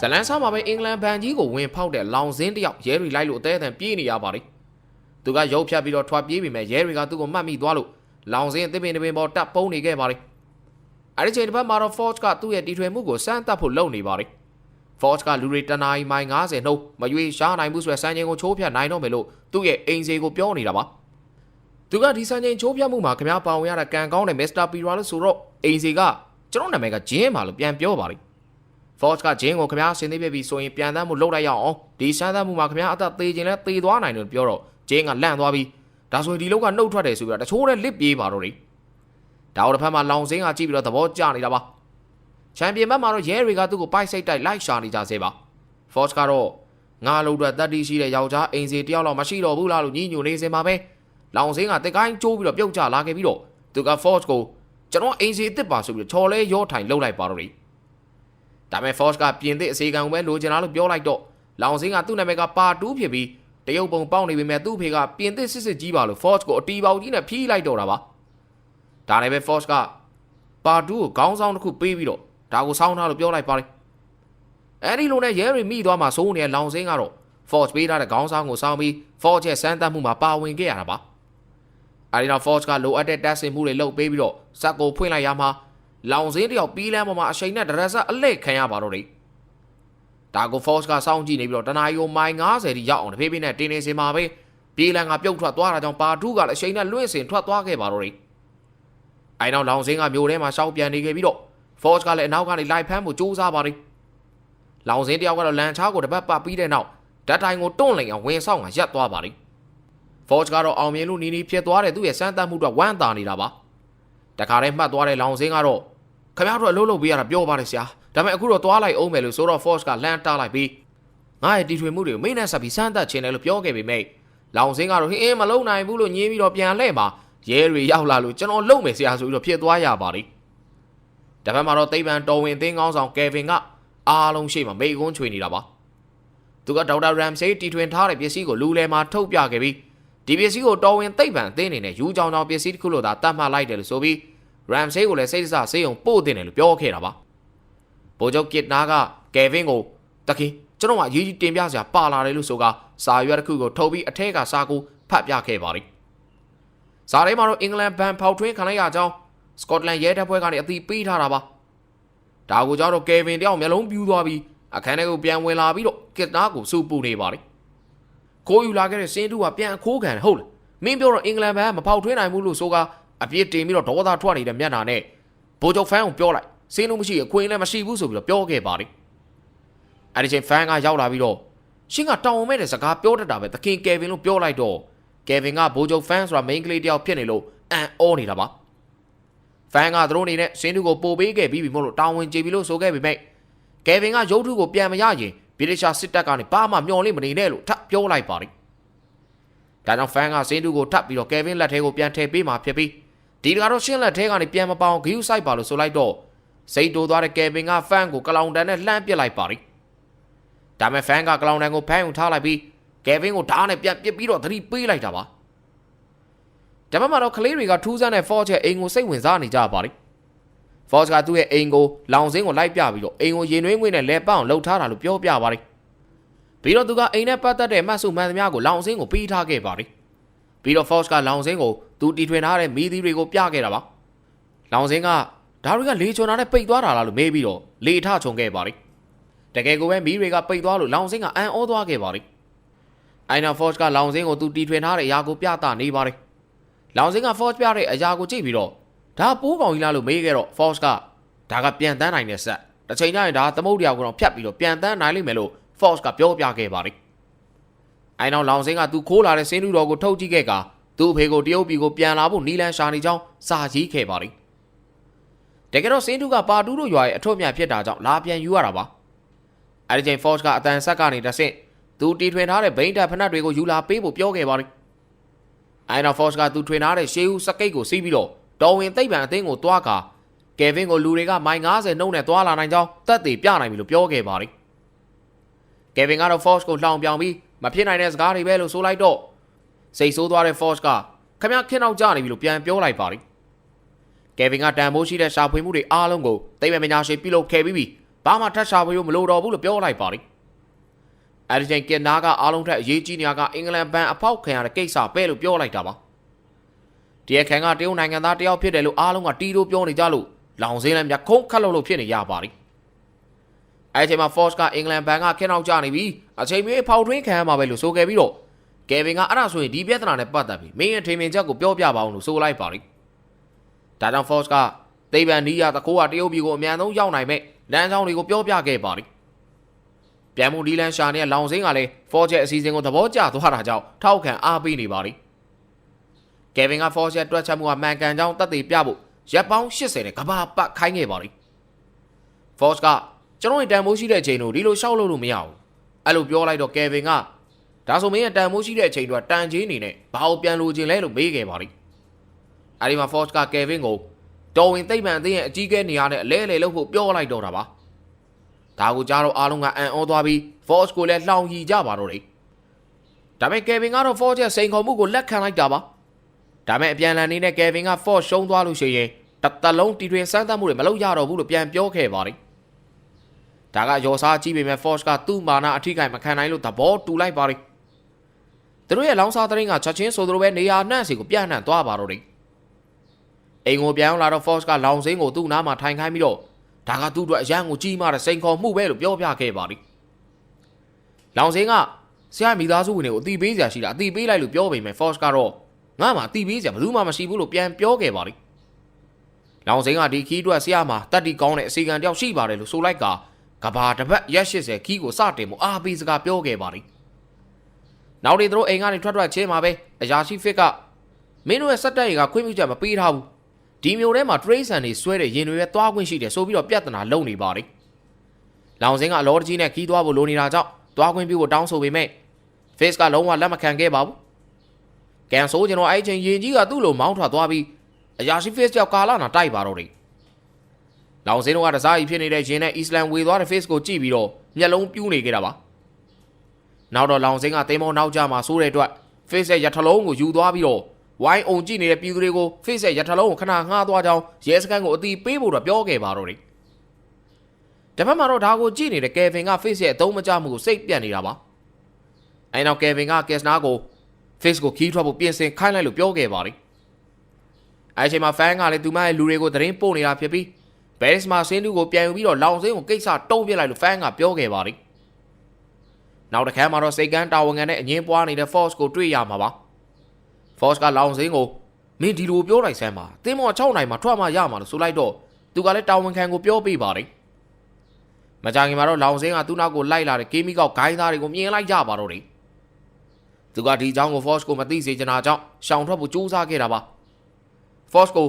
ဇလန်ဆာမှာပဲအင်္ဂလန်ဘန်ကြီးကိုဝင်ဖောက်တဲ့လောင်စင်းတယောက်ရဲတွေလိုက်လို့အသေးအံပြေးနေရပါတယ်သူကရုပ်ဖြတ်ပြီးတော့ထွက်ပြေးပြီမဲ့ရဲတွေကသူ့ကိုမှတ်မိသွားလို့လောင်စင်းအသစ်ပင်တစ်ပင်ပေါ်တပ်ပုန်းနေခဲ့ပါတယ်အဲ့ဒီချိန်တစ်ပတ်မှာတော့ Forge ကသူ့ရဲ့တီထွင်မှုကိုစမ်းသပ်ဖို့လုပ်နေပါတယ် Forge ကလူတွေတနာရီမိုင်90နှုန်းမရွေးရှားနိုင်မှုဆိုတဲ့စံချိန်ကိုချိုးဖြတ်နိုင်တော့မယ်လို့သူ့ရဲ့အိမ်စီကိုပြောနေတာပါသူကဒီစံချိန်ချိုးဖြတ်မှုမှာခင်ဗျားပါဝင်ရတဲ့ကံကောင်းတဲ့ Mr. Pira လို့ဆိုတော့အိမ်စီကကျွန်တော်နာမည်ကဂျင်းပါလို့ပြန်ပြောပါတယ် Forge ကဂျင်းကိုခင်ဗျားဆင်းသေးပြပြီဆိုရင်ပြန်တမ်းမှုလုပ်လိုက်ရအောင်ဒီစမ်းသပ်မှုမှာခင်ဗျားအသက်သေးခြင်းလဲသေသွားနိုင်တယ်လို့ပြောတော့ဂျင်းကလန့်သွားပြီးဒါဆိုရင်ဒီလောက်ကနှုတ်ထွက်တယ်ဆိုပြီးတော့တချိုးနဲ့လစ်ပြေးပါတော့တယ်ဒါတော့တစ်ဖက်မှာလောင်စင်းကကြည့်ပြီးတော့သဘောကျနေတာပါချန်ပီယံဘက်မှာတော့ရဲတွေကသူ့ကိုပိုက်စိတ်တိုက်လိုက်ရှာနေကြစေပါ Forge ကတော့ငါလုံးအတွက်တတ်တိရှိတဲ့ယောက်ျားအိမ်စီတယောက်လောက်မရှိတော့ဘူးလားလို့ညှိညူနေစင်ပါပဲလောင်စင်းကတက်ကိုင်းကျိုးပြီးတော့ပြုတ်ကျလာခဲ့ပြီးတော့သူက Forge ကိုကျွန်တော်အိမ်စီအစ်စ်ပါဆိုပြီးတော့ချော်လဲရောထိုင်လှုပ်လိုက်ပါတော့တယ် ဒါပေမဲ့ Forge ကပြင်သစ်အစီကံကိုပဲလိုချင်လားလို့ပြောလိုက်တော့လောင်စင်းကသူ့နာမည်ကပါတူးဖြစ်ပြီးတရုတ်ပုံပေါက်နေပေမဲ့သူ့ဖေကပြင်သစ်စစ်စစ်ကြီးပါလို့ Forge ကိုအတီပေါက်ကြီးနဲ့ဖြီးလိုက်တော့တာပါဒါနဲ့ပဲ Forge ကပါတူးကိုခေါင်းဆောင်တစ်ခုပေးပြီးတော့ဒါကိုစောင်းထားလို့ပြောလိုက်ပါတယ်အဲ့ဒီလိုနဲ့ရဲရီမိသွားမှစိုးနေတဲ့လောင်စင်းကတော့ Forge ပေးထားတဲ့ခေါင်းဆောင်ကိုစောင်းပြီး Forge ရဲ့စမ်းသပ်မှုမှာပါဝင်ခဲ့ရတာပါအဲဒီနောက် Forge ကလိုအပ်တဲ့တက်ဆင်မှုတွေလုပ်ပေးပြီးတော့ဇက်ကိုဖွင့်လိုက်ရမှာ လောင်စင်းတယောက်ပြီးလမ်းပေါ်မှာအချိန်နဲ့ဒရက်ဆက်အလက်ခံရပါတော့တယ်ဒါကို Force ကစောင့်ကြည့်နေပြီးတော့တနာရီကိုမိုင်90တိရောက်အောင်တဖေးဖေးနဲ့တင်းနေစင်မှာပဲပြေးလန်ကပြုတ်ထွက်သွားတာကြောင့်ပါတူးကလည်းအချိန်နဲ့လွင့်စင်ထွက်သွားခဲ့ပါတော့တယ်အဲနောက်လောင်စင်းကမျိုးထဲမှာရှောက်ပြန်နေခဲ့ပြီးတော့ Force ကလည်းအနောက်ကနေလိုက်ဖမ်းဖို့ကြိုးစားပါတယ်လောင်စင်းတယောက်ကတော့လန်ချားကိုတပတ်ပတ်ပြီးတဲ့နောက်ဓာတ်တိုင်ကိုတွန့်လိုက်အောင်ဝင်ဆောင်ကရပ်သွားပါတယ် Forge ကတော့အောင်မြင်လို့နီးနီးဖြစ်သွားတဲ့သူ့ရဲ့စမ်းသပ်မှုတော့ဝမ်းသာနေတာပါတခါတည်းမှတ်သွားတဲ့လောင်စင်းကတော့ ခင်ဗျားတို့အလုပ်လုပ်ပေးရတာပြောပါတယ်ဆရာဒါပေမဲ့အခုတော့သွားလိုက်အောင်မယ်လို့ဆိုတော့ Forge ကလမ်းတားလိုက်ပြီးငါရဲ့တီထွေမှုတွေကိုမိနဲ့ဆက်ပြီးစမ်းသပ်ခြင်းတယ်လို့ပြောခဲ့ပေမဲ့လောင်စင်းကတော့ဟင်းအင်းမလုံနိုင်ဘူးလို့ညင်းပြီးတော့ပြန်လှည့်ပါရဲတွေရောက်လာလို့ကျွန်တော်လုံမယ်ဆရာဆိုပြီးတော့ဖြစ်သွားရပါတယ်တပတ်မှာတော့သိပ္ပံတော်ဝင်အသင်းကောင်းဆောင်ကယ်ဗင်ကအားလုံးရှိမှမိကွန်းချွေနေတာပါသူကဒေါက်တာရမ်ဆေးတီထွင်ထားတဲ့ပစ္စည်းကိုလူလဲမှာထုတ်ပြခဲ့ပြီးဒီပစ္စည်းကိုတော်ဝင်သိပ္ပံအသင်းအနေနဲ့ယူကြောင်ကြောင်ပစ္စည်းတစ်ခုလို့သာတတ်မှတ်လိုက်တယ်လို့ဆိုပြီး ရမ်ဆေးကိုလည်းစိတ်ဆဆေးုံပို့တင်တယ်လို့ပြောခဲ့တာပါဗိုလ်ချုပ်ကစ်နာကကယ်ဗင်ကိုတခင်ကျွန်တော်ကအရေးကြီးတင်ပြစရာပါလာတယ်လို့ဆိုကစာရွက်တစ်ခုကိုထုတ်ပြီးအထက်ကစာကိုဖတ်ပြခဲ့ပါတယ်စာထဲမှာတော့အင်္ဂလန်ဘန်ဖောက်ထွင်းခံလိုက်ရကြောင်းစကော့တလန်ရဲတပ်ဖွဲ့ကနေအသိပေးထားတာပါဒါကိုကြောတော့ကယ်ဗင်တယောက်မျက်လုံးပြူးသွားပြီးအခန်းထဲကိုပြန်ဝင်လာပြီးတော့ကစ်နာကိုစူပူနေပါတယ်ခိုးယူလာခဲ့တဲ့စင်းတူကပြန်အခိုးခံတယ်ဟုတ်လားမင်းပြောတော့အင်္ဂလန်ဘန်ကမဖောက်ထွင်းနိုင်ဘူးလို့ဆိုက အပြစ်တင်ပြီးတော့ဒေါသထွက်နေတဲ့မျက်နှာနဲ့ဘိုးချုပ်ဖန်ကိုပြောလိုက်စင်းလို့မရှိအခွင့်လည်းမရှိဘူးဆိုပြီးတော့ပြောခဲ့ပါတယ်အဲဒီချိန်ဖန်ကရောက်လာပြီးတော့ရှင်းကတောင်းမဲ့တဲ့စကားပြောတတ်တာပဲသခင်ကယ်ဗင်လို့ပြောလိုက်တော့ကယ်ဗင်ကဘိုးချုပ်ဖန်ဆိုတာ main ကလေးတယောက်ဖြစ်နေလို့အန်အောနေတာပါဖန်ကသူတို့အနေနဲ့စင်းတူကိုပို့ပေးခဲ့ပြီးပြီမို့လို့တာဝန်ကျေပြီလို့ဆိုခဲ့ပေမဲ့ကယ်ဗင်ကရုပ်ထုကိုပြန်မရရင်ဗြိတိရှာစစ်တပ်ကနေဘာမှမျော်လင့်မနေနဲ့လို့ထပ်ပြောလိုက်ပါတယ်ဒါကြောင့်ဖန်ကစင်းတူကိုထပ်ပြီးတော့ကယ်ဗင်လက်ထဲကိုပြန်ထည့်ပေးမှဖြစ်ပြီး ဒီတကတော့ရှင်းလက်ထဲကနေပြန်မပေါအောင်ဂယူးဆိုင်ပါလို့ဆိုလိုက်တော့စိတ်တိုးသွားတဲ့ကယ်ဗင်ကဖန်ကိုကလောင်တန်နဲ့လှမ်းပစ်လိုက်ပါတယ်ဒါမဲ့ဖန်ကကလောင်တန်ကိုဖန်ုံထားလိုက်ပြီးကယ်ဗင်ကိုဓာတ်နဲ့ပြန်ပစ်ပြီးတော့သတိပေးလိုက်တာပါဒါမှမဟုတ်ကလေးတွေကထူးဆန်းတဲ့ Forge ရဲ့အိမ်ကိုစိတ်ဝင်စားနေကြပါတယ် Forge ကသူ့ရဲ့အိမ်ကိုလောင်စင်းကိုလိုက်ပြပြီးတော့အိမ်ကိုရင်နှွေးငွေနဲ့လဲပအောင်လှုပ်ထားတာလို့ပြောပြပါတယ်ပြီးတော့သူကအိမ်နဲ့ပတ်သက်တဲ့မှတ်စုမှန်သမျှကိုလောင်စင်းကိုပေးထားခဲ့ပါတယ် ပြီးတော့ Forge ကလောင်စင်းကိုသူတီထွင်ထားတဲ့မီးသီးတွေကိုပြခဲ့တာပါလောင်စင်းကဒါတွေကလေချွန်တာနဲ့ပိတ်သွားတာလားလို့မေးပြီးတော့လေထချုံခဲ့ပါတယ်တကယ်ကိုပဲမီးတွေကပိတ်သွားလို့လောင်စင်းကအန်ဩသွားခဲ့ပါတယ်အိုင်နာ Forge ကလောင်စင်းကိုသူတီထွင်ထားတဲ့အရာကိုပြသနေပါတယ်လောင်စင်းက Forge ပြတဲ့အရာကိုကြည့်ပြီးတော့ဒါပိုးကောင်ကြီးလားလို့မေးခဲ့တော့ Force ကဒါကပြန်တန်းနိုင်တဲ့ဆက်တစ်ချိန်ကျရင်ဒါသမုတ်တရားကိုတော့ဖြတ်ပြီးတော့ပြန်တန်းနိုင်လိမ့်မယ်လို့ Force ကပြောပြခဲ့ပါ တယ်။အဲနောက်လောင်စင်းကသူခိုးလာတဲ့စင်းလူတော်ကိုထုတ်ကြည့်ခဲ့ကသူ့အဖေကိုတရုတ်ပြည်ကိုပြန်လာဖို့နီလန်ရှာနေကြောင်းစာကြီးခဲ့ပါတယ်။တကယ်တော့စင်းတူကပါတူးတို့ရွာရဲ့အထွတ်အမြတ်ဖြစ်တာကြောင့်လာပြန်ယူရတာပါ။အဲဒီချိန် Force ကအတန်ဆက်ကနေတဆင့်သူတီထွင်ထားတဲ့ဘိန်းတပ်ဖနက်တွေကိုယူလာပေးဖို့ပြောခဲ့ပါတယ်။အဲနောက် Force ကသူထွင်ထားတဲ့ရှေးဦးစကိတ်ကိုစီးပြီးတော့တော်ဝင်သိပ္ပံအသင်းကိုတွားကာကယ်ဗင်ကိုလူတွေကမိုင်90နှုန်းနဲ့တွားလာနိုင်ကြောင်းတက်သေးပြနိုင်ပြီလို့ပြောခဲ့ပါတယ်။ကယ်ဗင်ကတော့ Force ကိုလှောင်ပြောင်ပြီး မဖြစ်နိုင်တဲ့စကားတွေပဲလို့ဆိုလိုက်တော့စိတ်ဆိုးသွားတဲ့ Force ကခမရခင်းအောင်ကြနေပြီလို့ပြန်ပြောလိုက်ပါတယ်။ကယ်ဗင်ကတန်ဖိုးရှိတဲ့ရှာဖွေမှုတွေအားလုံးကိုသိပ္ပံပညာရှင်ပြုလုပ်ခဲ့ပြီးပြီဘာမှထပ်ရှာဖို့မလိုတော့ဘူးလို့ပြောလိုက်ပါတယ်အဲဒီချိန်ကင်နာကအားလုံးထက်အရေးကြီးနေရကအင်္ဂလန်ဘန်အဖောက်ခံရတဲ့ကိစ္စပဲလို့ပြောလိုက်တာပါတရားခံကတရုတ်နိုင်ငံသားတယောက်ဖြစ်တယ်လို့အားလုံးကတီးလို့ပြောနေကြလို့လောင်စင်းလည်းမြခုံးခတ်လို့လို့ဖြစ်နေရပါတယ် အဲဒီချိန်မှာ Force ကအင်္ဂလန်ဘန်ကခင်းအောင်ကြနေပြီးအချိန်မြေဖောက်ထွင်းခံရမှာပဲလို့ဆိုခဲ့ပြီးတော့ကယ်ဗင်ကအဲ့ဒါဆိုရင်ဒီပြဿနာနဲ့ပတ်သက်ပြီးမင်းရဲ့ထင်မြင်ချက်ကိုပြောပြပါအောင်လို့ဆိုလိုက်ပါတယ်ဒါကြောင့် Force ကသိပ္ပံနီးရတကိုးကတရုတ်ပြည်ကိုအမြန်ဆုံးရောက်နိုင်မဲ့လမ်းကြောင်းတွေကိုပြောပြခဲ့ပါတယ်ပြန်မှုဒီလန်ရှာနဲ့လောင်စင်းကလည်း Force ရဲ့အစီအစဉ်ကိုသဘောကျသွားတာကြောင့်ထောက်ခံအားပေးနေပါတယ်ကယ်ဗင်က Force ရဲ့တွက်ချက်မှုကမှန်ကန်ကြောင်းသက်သေပြဖို့ရက်ပေါင်း80နဲ့ကဘာပတ်ခိုင်းခဲ့ပါတယ် Force က ကျွန်တော်ရဲ့တန်ဖိုးရှိတဲ့အချိန်တို့ဒီလိုရှောက်လို့လို့မရဘူးအဲ့လိုပြောလိုက်တော့ကယ်ဗင်ကဒါဆိုမင်းရဲ့တန်ဖိုးရှိတဲ့အချိန်တို့ကတန်ကြီးနေနဲ့ဘာလို့ပြန်လို့ခြင်းလဲလို့မေးခဲ့ပါတယ်အဲဒီမှာ Force ကကယ်ဗင်ကိုတော်ဝင်သိမ့်မှန်အသိရဲ့အကြီးကဲနေရာနဲ့အလဲအလဲလို့ဖို့ပြောလိုက်တော့တာပါဒါကိုကြားတော့အားလုံးကအံ့ဩသွားပြီး Force ကိုလည်းလှောင်ရီကြပါတော့တယ်ဒါပေမဲ့ကယ်ဗင်ကတော့ Force ရဲ့စိန်ခေါ်မှုကိုလက်ခံလိုက်တာပါဒါပေမဲ့အပြန်လန်နေတဲ့ကယ်ဗင်က Force ရှုံးသွားလို့ရှိရင်တစ်သက်လုံးတီထွင်စမ်းသပ်မှုတွေမလုပ်ရတော့ဘူးလို့ပြန်ပြောခဲ့ပါတယ် ဒါကရောစားကြည့်ပေမဲ့ Force ကသူ့မာနအထိကိမခံနိုင်လို့သဘောတူလိုက်ပါတယ်သူတို့ရဲ့လောင်းစားတဲ့ရင်ကချက်ချင်းဆိုသလိုပဲနေရာနှံ့စီကိုပြန့်နှံ့သွားပါတော့တယ်အိမ်ကိုပြန်လာတော့ Force ကလောင်စင်းကိုသူ့နားမှာထိုင်ခိုင်းပြီးတော့ဒါကသူ့အတွက်အရန်ကိုကြီးမားတဲ့စိန်ခေါ်မှုပဲလို့ပြောပြခဲ့ပါတယ်လောင်စင်းကဆရာမိသားစုဝင်တွေကိုအတိပေးစရာရှိတာအတိပေးလိုက်လို့ပြောပေမဲ့ Force ကတော့ငါမှအတိပေးစရာဘယ်သူမှမရှိဘူးလို့ပြန်ပြောခဲ့ပါတယ်လောင်စင်းကဒီခီးအတွက်ဆရာမှာတတ်တီကောင်းတဲ့အစီကံတယောက်ရှိပါတယ်လို့ဆိုလိုက်က ကဘာတစ်ပတ်ရက်80ခီးကိုစတင်မှုအားပေးစကားပြောခဲ့ပါတယ်နောက်နေ့သူတို့အိမ်ကနေထွက်ထွက်ချင်းမှာပဲအရာရှိဖစ်ကမင်းတို့ရဲ့စက်တက်ရေကခွင့်ပြုချက်မပေးထားဘူးဒီမျိုးထဲမှာ trace ဆန်တွေဆွဲတဲ့ရင်တွေရဲ့သွားခွင့်ရှိတယ်ဆိုပြီးတော့ပြဿနာလုပ်နေပါတယ်လောင်စင်းကအလောတကြီးနဲ့ခီးသွားဖို့လိုနေတာကြောင့်သွားခွင့်ပြုဖို့တောင်းဆိုပေမဲ့ face ကလုံးဝလက်မခံခဲ့ပါဘူးကန်ဆိုကျွန်တော်အဲ့ချိန်ရင်ကြီးကသူ့လိုမောင်းထွက်သွားပြီးအရာရှိ face ကြောက်ကာလာနာတိုက်ပါတော့တယ် လောင်စင်းတို့ကတစားကြီးဖြစ်နေတဲ့ရင်နဲ့အစ္စလမ်ဝေသွားတဲ့ face ကိုကြည့်ပြီးတော့မျက်လုံးပြူးနေကြတာပါနောက်တော့လောင်စင်းကတိမ်မောနောက်ကျမှာစိုးတဲ့အတွက် face ရဲ့ရထလုံးကိုယူသွားပြီးတော့ဝိုင်းအောင်ကြည့်နေတဲ့ပြည်သူတွေကို face ရဲ့ရထလုံးကိုခဏငှားသွားကြောင်းရဲစခန်းကိုအတီးပေးဖို့တော့ပြောခဲ့ပါတော့တယ်တစ်ဖက်မှာတော့ဒါကိုကြည့်နေတဲ့ကယ်ဗင်က face ရဲ့အသုံးမကျမှုကိုစိတ်ပြတ်နေတာပါအဲနောက်ကယ်ဗင်ကကက်စနာကို face ကိုခီးထွက်ဖို့ပြင်ဆင်ခိုင်းလိုက်လို့ပြောခဲ့ပါတယ်အဲအချိန်မှာဖန်ကလည်းသူမရဲ့လူတွေကိုသတင်းပို့နေတာဖြစ်ပြီး ဘယ်ရစ်မှာဆင်းတူကိုပြန်ယူပြီးတော့လောင်စင်းကိုကိစ္စတုံးပြလိုက်လို့ဖန်ကပြောခဲ့ပါတယ်နောက်တစ်ခါမှာတော့စိတ်ကန်းတာဝန်ခံနဲ့အငင်းပွားနေတဲ့ force ကိုတွေ့ရမှာပါ force ကလောင်စင်းကိုမင်းဒီလိုပြောလိုက်စမ်းပါတင်းမော6နိုင်မှာထွက်မှရမှာလို့ဆိုလိုက်တော့သူကလည်းတာဝန်ခံကိုပြောပေးပါတယ်မကြခင်မှာတော့လောင်စင်းကသူ့နောက်ကိုလိုက်လာတဲ့ကေမီကောက်ဂိုင်းသားတွေကိုမြင်လိုက်ကြပါတော့တယ်သူကဒီအကြောင်းကို force ကိုမသိစေချင်တာကြောင့်ရှောင်ထွက်ဖို့ကြိုးစားခဲ့တာပါ force ကို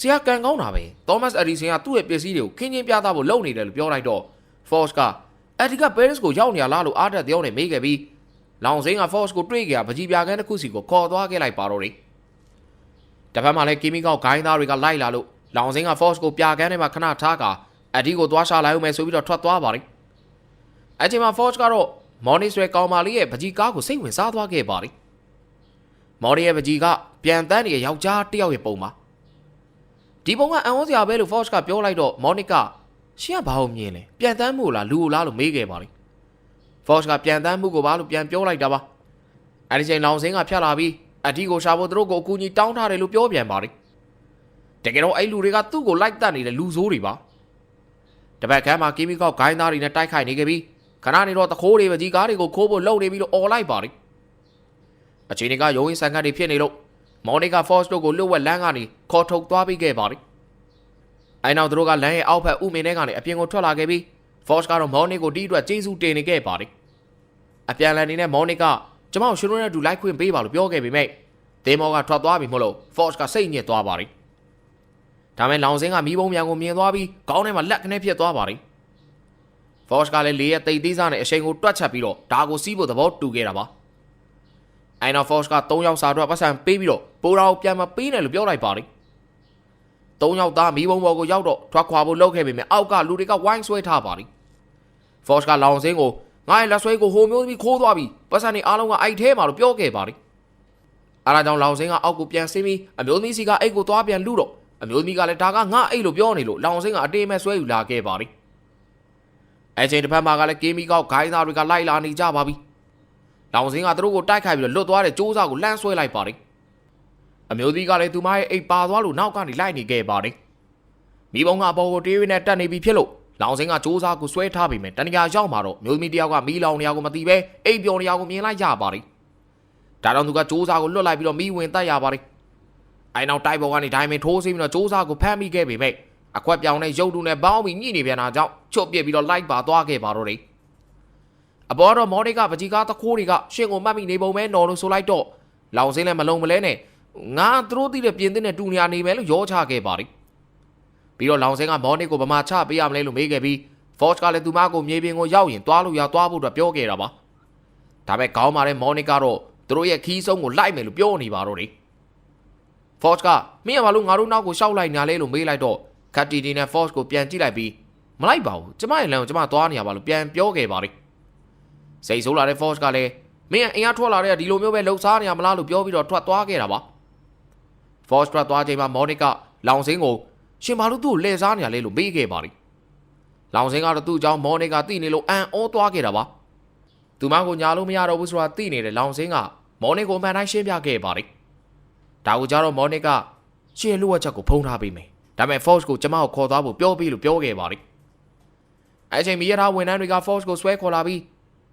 ဆရာကန်ကောင်းတာပဲ Thomas Edison ကသူ့ရဲ့ပစ္စည်းတွေကိုခင်းချင်းပြသဖို့လုပ်နေတယ်လို့ပြောလိုက်တော့ force ကအဲ့ဒီက Paris ကိုရောက်နေရလားလို့အားတက်ပြောနေမိခဲ့ပြီးလောင်စင်းက force ကိုတွေ့ကြပကြီးပြာကန်းတစ်ခုစီကိုခေါ်သွားခဲ့လိုက်ပါတော့တယ်တစ်ဖက်မှာလည်းကီမီကောက်ဂိုင်းသားတွေကလိုက်လာလို့လောင်စင်းက force ကိုပြာကန်းထဲမှာခဏထားကအဒီကိုသွားရှာလိုက်ဦးမယ်ဆိုပြီးတော့ထွက်သွားပါတယ်အချိန်မှာ force ကတော့မော်နီဆွဲကောင်မာလေးရဲ့ပကြီးကားကိုစိတ်ဝင်စားသွားခဲ့ပါတယ်မော်နီရဲ့ပကြီးကပြန်တန်းနေတဲ့ယောက်ျားတစ်ယောက်ရဲ့ပုံပါ ဒီပုံကအန်ဝစရာပဲလို့ force ကပြောလိုက်တော့မော်နီကရှင်းကဘာလို့မြင်လဲပြန်တန်းမှုလားလူကိုလားလို့မေးခဲ့ပါတယ် force ကပြန်တန်းမှုကိုပါလို့ပြန်ပြောလိုက်တာပါအဲဒီချိန်လောင်စင်းကဖြတ်လာပြီးအဒီကိုရှာဖို့သူတို့ကိုအကူအညီတောင်းထားတယ်လို့ပြောပြန်ပါတယ်တကယ်တော့အဲ့လူတွေကသူ့ကိုလိုက်တတ်နေတဲ့လူဆိုးတွေပါတပတ်ခမ်းမှာကီမီကောက်ဂိုင်းသားတွေနဲ့တိုက်ခိုက်နေခဲ့ပြီးခဏနေတော့တခိုးတွေပဲကြီးကားတွေကိုခိုးဖို့လှုပ်နေပြီးတော့អော်လိုက်ပါတယ်အချိန်ကရုံးရင်ဆန်ခတ်တွေဖြစ်နေလို့မော်နီကာဖော့စ်တို့ကိုလွတ်ဝက်လမ်းကနေ ခေါ်ထုတ်သွားပြီးခဲ့ပါတယ်အဲနောက်သူတို့ကလမ်းရဲ့အောက်ဘက်ဥမင်ထဲကနေအပြင်ကိုထွက်လာခဲ့ပြီး Force ကတော့မော်နီကိုတီးအတွက်ကျေးဇူးတင်နေခဲ့ပါတယ်အပြန်လည်နေတဲ့မော်နီကကျမကိုရှင်တို့နဲ့အတူလိုက်ခွင့်ပေးပါလို့ပြောခဲ့ပေမဲ့ဒေမောကထွက်သွားပြီမို့လို့ Force ကစိတ်ညစ်သွားပါတယ်ဒါမဲ့လောင်စင်းကမီးပုံးပြန်ကိုမြင်သွားပြီးခေါင်းထဲမှာလက်ကနေဖြစ်သွားပါတယ် Force ကလည်းလေးရဲ့တိတ်သေးစားနဲ့အချိန်ကိုတွက်ချက်ပြီးတော့ဒါကိုစီးဖို့သဘောတူခဲ့တာပါ။အိုင်နာ Force က3ယောက်စာအတွက်ပတ်စံပေးပြီးတော့ပိုရာကိုပြန်မပေးနဲ့လို့ပြောလိုက်ပါတယ်။ 3ယောက်သားမီးဘုံဘော်ကိုရောက်တော့ထွက်ခွာဖို့လုပ်ခဲ့ပေမဲ့အောက်ကလူတွေကဝိုင်းဆွဲထားပါတယ်။ Force ကလောင်စင်းကိုငါ့ရဲ့လက်ဆွဲကိုဟိုမျိုးပြီးခိုးသွားပြီးပတ်စံတွေအားလုံးကအိုက်ထဲမှာလို့ပြောခဲ့ပါတယ်။အားကြောင့်လောင်စင်းကအောက်ကိုပြန်ဆင်းပြီးအမျိုးသမီးစီကအိတ်ကိုသွားပြန်လူတော့အမျိုးသမီးကလည်းဒါကငါအိတ်လို့ပြောနေလို့လောင်စင်းကအတေးမဲ့ဆွဲယူလာခဲ့ပါတယ်။အဲချိန်တစ်ဖက်မှာကလည်းကင်းမီကောက်ဂိုင်းသားတွေကလိုက်လာနေကြပါပြီလောင်စင်းကသူတို့ကိုတိုက်ခိုက်ပြီးတော့လွတ်သွားတဲ့စူးစကိုလှမ်းဆွဲလိုက်ပါတယ် အမျိုးသမီးကလည်းသူမရဲ့အိတ်ပါသွားလို့နောက်ကနေလိုက်နေခဲ့ပါတယ်မိဘုံကအပေါ်ကိုတေးရင်းနဲ့တက်နေပြီဖြစ်လို့လောင်စင်းကစူးစကိုဆွဲထားပြီးမြဲတဏှာရောက်မှာတော့မျိုးသမီးတယောက်ကမီးလောင်နေရကိုမသိပဲအိတ်ပျော်နေရကိုမြင်လိုက်ရပါတယ်ဒါတော့သူကစူးစကိုလွတ်လိုက်ပြီးတော့မိဝင်တက်ရပါတယ်အဲနောက်တိုက်ပေါ်ကနေဒိုင်မင်ထိုးစီးပြီးတော့စူးစကိုဖမ်းမိခဲ့ပေမဲ့အခွက်ပြောင်တဲ့ရုပ်တုနဲ့ပေါင်းပြီးညှိနေပြန်တာကြောင့်ချွတ်ပြစ်ပြီးတော့လိုက်ပါသွားခဲ့ပါတော့တယ်အပေါ်တော့မော်ဒိကပကြီးကားတခိုးတွေကရှင်ကိုမှတ်မိနေပုံပဲနော်လို့ဆိုလိုက်တော့လောင်စင်းလည်းမလုံးမလဲနဲ့ ငါသူတို့သိတဲ့ပြင်းတဲ့တူညာနေမယ်လို့ရောချခဲ့ပါတယ်ပြီးတော့လောင်စင်းကမော်နစ်ကိုဗမာချပေးရမလဲလို့မေးခဲ့ပြီး Forge ကလည်းသူမကိုမြေပြင်ကိုရောက်ရင်သွားလို့ရသွားဖို့အတွက်ပြောခဲ့တာပါဒါပေမဲ့ကောင်းပါတဲ့မော်နစ်ကတော့သူတို့ရဲ့ခီးဆုံးကိုလိုက်မယ်လို့ပြောနေပါတော့တယ် Forge ကမင်းကဘာလို့ငါတို့နောက်ကိုရှောက်လိုက်ညာလဲလို့မေးလိုက်တော့ကတ်တီတီနဲ့ Force ကိုပြန်ကြည့်လိုက်ပြီးမလိုက်ပါဘူးကျမရဲ့လမ်းကိုကျမသွားနေရပါလို့ပြန်ပြောခဲ့ပါတယ်စိတ်ဆိုးလာတဲ့ Force ကလည်းမင်းအင်အားထွက်လာတဲ့ဒီလိုမျိုးပဲလှုပ်ရှားနေရမလားလို့ပြောပြီးတော့ထွက်သွားခဲ့တာပါ Force ထွက်သွားချိန်မှာ Monica လောင်စင်းကိုရှင်ဘာလို့သူ့ကိုလှည့်စားနေရလဲလို့မေးခဲ့ပါတယ်လောင်စင်းကတော့သူ့အကြောင်း Monica သိနေလို့အန်အောသွားခဲ့တာပါသူမကိုညာလို့မရတော့ဘူးဆိုတာသိနေတဲ့လောင်စင်းက Monica ကိုအမှန်တိုင်းရှင်းပြခဲ့ပါတယ်ဒါကိုကြတော့ Monica ရှင်းလို့ချက်ကိုဖုံးထားပေးမယ်ဒါပေမဲ့ Force ကိုကျမကိုခေါ်သွားဖို့ပြောပြီးလို့ပြောခဲ့ပါတယ်အဲ့ချိန်မီရထားဝန်ထမ်းတွေက Force ကိုဆွဲခေါ်လာပြီး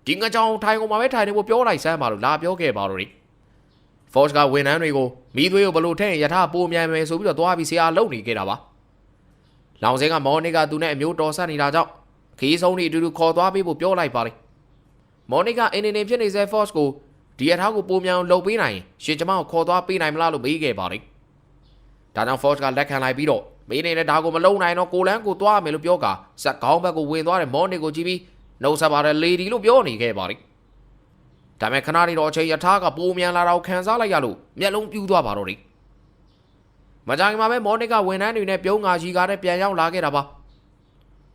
ဒီငကြောင်ထိုင်ကုန်မှာပဲထိုင်နေဖို့ပြောလိုက်စမ်းပါလို့လာပြောခဲ့ပါတော့တယ် Force ကဝန်ထမ်းတွေကိုမိသွေးကိုဘလို့ထဲ့ရင်ရထားပိုမြန်မယ်ဆိုပြီးတော့သွားပြီးဆရာလုံနေခဲ့တာပါလောင်စင်းကမော်နီကသူနဲ့အမျိုးတော်ဆက်နေတာကြောင့်ခီးဆုံးတွေအတူတူခေါ်သွားပေးဖို့ပြောလိုက်ပါတယ်မော်နီကအင်းနေနေဖြစ်နေစေ Force ကိုဒီရထားကိုပိုမြန်အောင်လှုပ်ပေးနိုင်ရင်ရှင်ကျမကိုခေါ်သွားပေးနိုင်မလားလို့မေးခဲ့ပါတယ်ဒါကြောင့် Force ကလက်ခံလိုက်ပြီးတော့မင်းနေတဲ့ဒါကိုမလုံနိုင်တော့ကိုလန်းကိုသွားမယ်လို့ပြောကာဇက်ကောင်းဘက်ကိုဝင်သွားတဲ့မော်နီကိုကြည့်ပြီးနှုတ်ဆက်ပါတဲ့ lady လို့ပြောနေခဲ့ပါတယ် ဒါပေမဲ့ခဏနေတော့အချိန်ရထားကပိုမြန်လာတော့ခံစားလိုက်ရလို့မျက်လုံးပြူးသွားပါတော့တယ်မကြခင်မှာပဲမော်နစ်ကဝန်ထမ်းတွေနဲ့ပြုံးငါကြီးကားနဲ့ပြန်ရောက်လာခဲ့တာပါ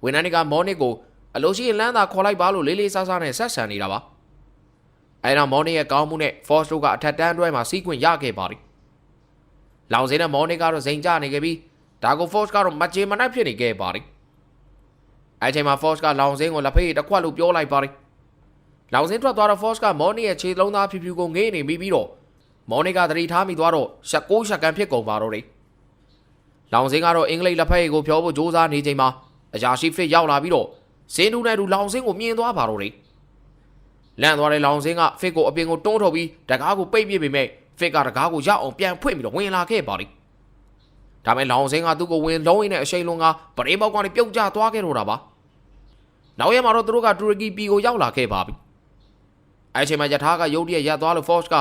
ဝန်ထမ်းတွေကမော်နစ်ကိုအလို့ရှိရင်လမ်းသာခေါ်လိုက်ပါလို့လေးလေးစားစားနဲ့ဆက်ဆံနေတာပါအဲတော့မော်နစ်ရဲ့ကောင်းမှုနဲ့ Force တို့ကအထက်တန်းတွဲမှာစီးခွင့်ရခဲ့ပါတယ်လောင်စင်းနဲ့မော်နစ်ကတော့စိန်ကြနေခဲ့ပြီးဒါကို Force ကတော့မကြေမနက်ဖြစ်နေခဲ့ပါတယ်အဲချိန်မှာ Force ကလောင်စင်းကိုလက်ဖေးတစ်ခွက်လို့ပြောလိုက်ပါတယ် လောင်စင်းထွက်သွားတော့ Force ကမော်နီရဲ့ခြေလုံးသားဖြူဖြူကိုငေးနေပြီးပြီးတော့မော်နီကသတိထားမိသွားတော့ရှက်ကိုးရှက်ကန်ဖြစ်ကုန်ပါတော့တယ်။လောင်စင်းကတော့အင်္ဂလိပ်လက်ဖက်ရည်ကိုဖြောဖို့ကြိုးစားနေချိန်မှာအရာရှိဖစ်ရောက်လာပြီးတော့စင်းတူနဲ့တူလောင်စင်းကိုမြင်သွားပါတော့တယ်။လန့်သွားတဲ့လောင်စင်းကဖစ်ကိုအပြင်ကိုတွန်းထုတ်ပြီးတကားကိုပိတ်ပြစ်ပေမဲ့ဖစ်ကတကားကိုရောက်အောင်ပြန်ဖွင့်ပြီးတော့ဝင်လာခဲ့ပါလိမ့်။ဒါမဲ့လောင်စင်းကသူ့ကိုဝင်လုံးရင်းနဲ့အရှိန်လုံးကပရိမောက်ကနေပြုတ်ကျသွားခဲ့တော့တာပါ။နောက်ရက်မှာတော့သူတို့ကတူရကီပီကိုရောက်လာခဲ့ပါပြီ။ အဲချိန်မှာယထာကရုတ်တရက်ရက်သွားလို့ Force က